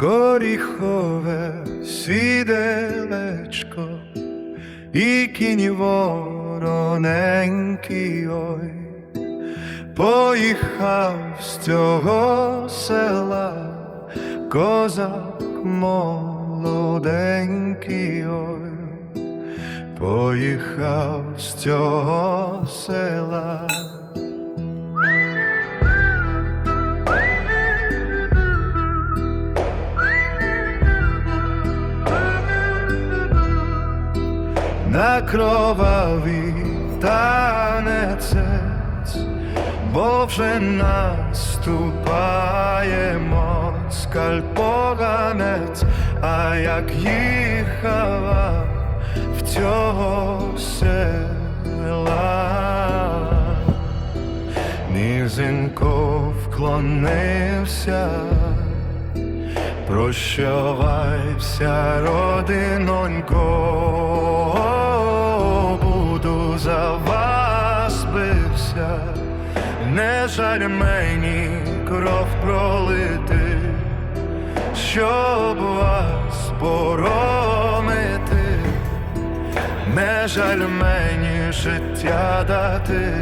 горіхове сіделечко, і кінь вороненький ой, поїхав з цього села козак молоденький ой, поїхав з цього села. На кровавий танець, бо вже наступає москаль поганець, а як їхала в цього села, низенько вклонився. Прощавайся, родинонько, за вас бився, не жаль мені кров пролити, щоб вас боромити, не жаль мені життя дати,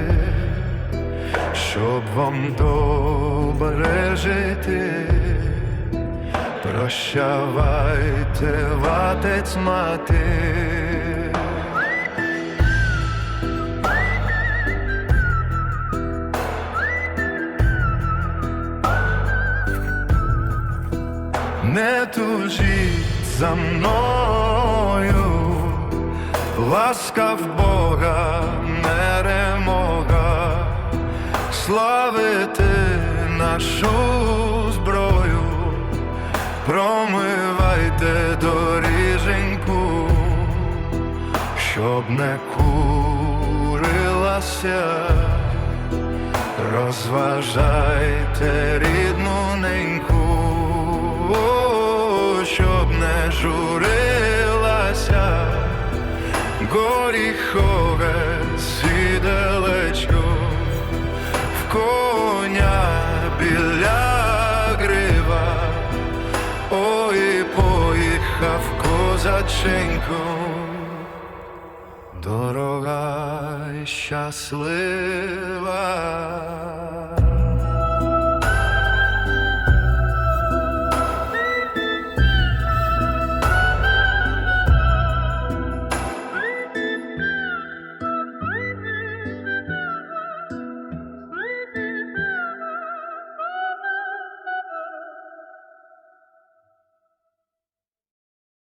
щоб вам добре жити. Прощавайте, ватець мати. Не тужіть за мною, ласка в Бога, перемога, славити нашу зброю. Промивайте доріженьку, щоб не курилася, розважайте рідну неньку, журилася, горіхове сіделечко в коня біля грива. Ой, поїхав козаченько, дорога щаслива.